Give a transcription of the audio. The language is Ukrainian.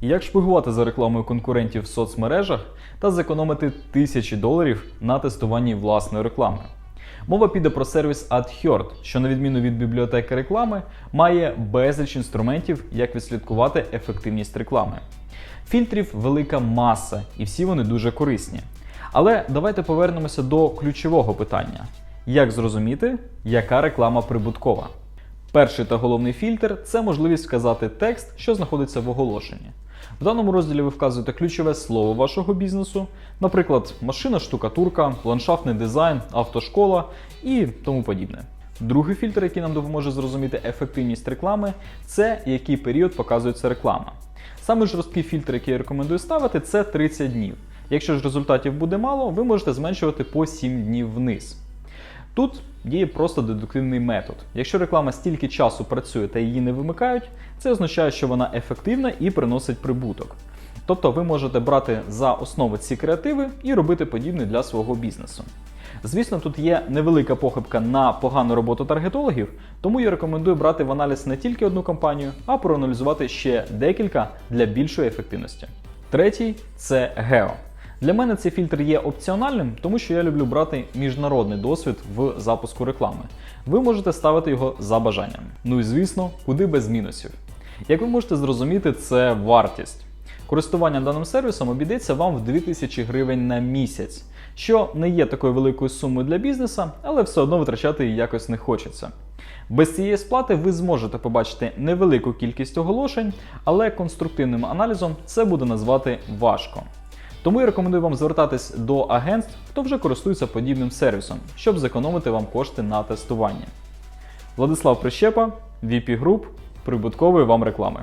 Як шпигувати за рекламою конкурентів в соцмережах та зекономити тисячі доларів на тестуванні власної реклами. Мова піде про сервіс AdHerd, що на відміну від бібліотеки реклами, має безліч інструментів, як відслідкувати ефективність реклами. Фільтрів велика маса, і всі вони дуже корисні. Але давайте повернемося до ключового питання: як зрозуміти, яка реклама прибуткова? Перший та головний фільтр це можливість вказати текст, що знаходиться в оголошенні. В даному розділі ви вказуєте ключове слово вашого бізнесу, наприклад, машина, штукатурка, ландшафтний дизайн, автошкола і тому подібне. Другий фільтр, який нам допоможе зрозуміти ефективність реклами, це який період показується реклама. Саме жорсткий фільтр, який я рекомендую ставити, це 30 днів. Якщо ж результатів буде мало, ви можете зменшувати по 7 днів вниз. Тут діє просто дедуктивний метод. Якщо реклама стільки часу працює та її не вимикають, це означає, що вона ефективна і приносить прибуток. Тобто ви можете брати за основу ці креативи і робити подібне для свого бізнесу. Звісно, тут є невелика похибка на погану роботу таргетологів, тому я рекомендую брати в аналіз не тільки одну компанію, а проаналізувати ще декілька для більшої ефективності. Третій це гео. Для мене цей фільтр є опціональним, тому що я люблю брати міжнародний досвід в запуску реклами. Ви можете ставити його за бажанням. Ну і звісно, куди без мінусів. Як ви можете зрозуміти, це вартість. Користування даним сервісом обійдеться вам в 2000 гривень на місяць, що не є такою великою сумою для бізнеса, але все одно витрачати її якось не хочеться. Без цієї сплати ви зможете побачити невелику кількість оголошень, але конструктивним аналізом це буде назвати важко. Тому я рекомендую вам звертатись до агентств, хто вже користується подібним сервісом, щоб зекономити вам кошти на тестування. Владислав Прищепа, VP Group, прибуткової вам реклами.